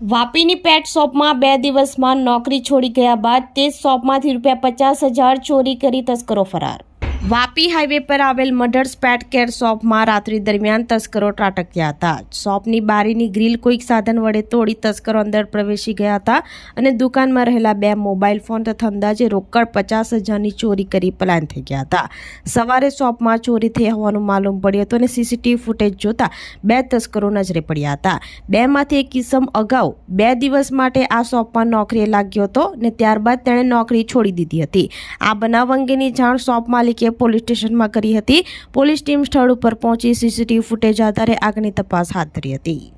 વાપીની પેટ શોપમાં બે દિવસમાં નોકરી છોડી ગયા બાદ તે શોપમાંથી રૂપિયા પચાસ હજાર ચોરી કરી તસ્કરો ફરાર. વાપી હાઈવે પર આવેલ મધર્સ પેટ કેર શોપમાં રાત્રિ દરમિયાન તસ્કરો ત્રાટક્યા હતા. શોપની બારીની ગ્રીલ કોઈક સાધન વડે તોડી તસ્કરો અંદર પ્રવેશી ગયા હતા અને દુકાનમાં રહેલા બે મોબાઈલ ફોન તથા અંદાજે રોકડ પચાસ હજારની ચોરી કરી પલાયન થઈ ગયા હતા. સવારે શોપમાં ચોરી થઈ હોવાનું માલુમ પડ્યું હતું અને સીસીટીવી ફૂટેજ જોતા બે તસ્કરો નજરે પડ્યા હતા. બેમાંથી એક કિસમ અગાઉ બે દિવસ માટે આ શોપમાં નોકરીએ લાગ્યો હતો ને ત્યારબાદ તેણે નોકરી છોડી દીધી હતી. આ બનાવ અંગેની જાણ શોપ માલિકે પોલીસ સ્ટેશનમાં કરી હતી. પોલીસ ટીમ સ્થળ ઉપર પહોંચી સીસીટીવી ફૂટેજ આધારે આગની તપાસ હાથ ધરી હતી.